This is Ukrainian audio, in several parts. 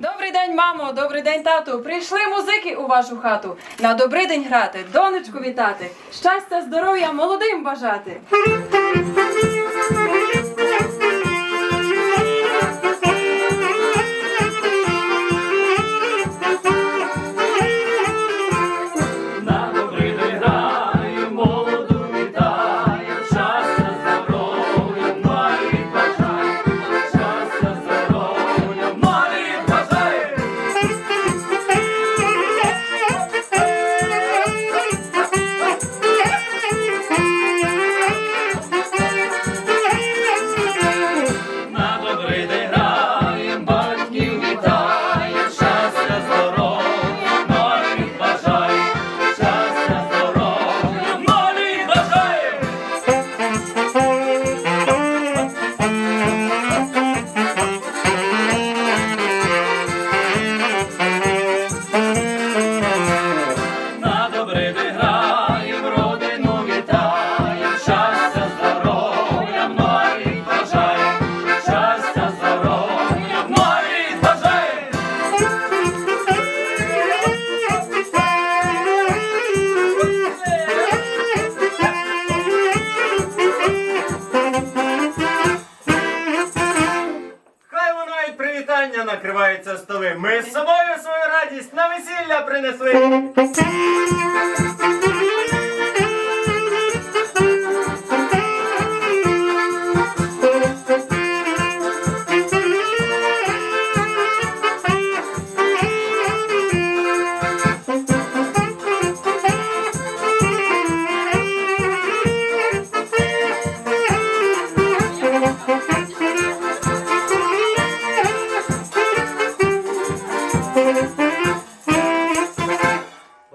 Добрий день, мамо, добрий день, тату. Прийшли музики у вашу хату. На добрий день грати, донечку вітати, щастя, здоров'я молодим бажати. Й привітання накриваються столи. Ми з собою свою радість на весілля принесли.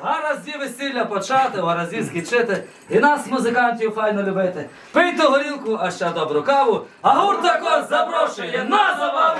Гаразді весілля почати, гаразді скічити, і нас, музикантів, файно любити. Пийте горілку, а ще добру каву, а гурт також запрошує на забаву.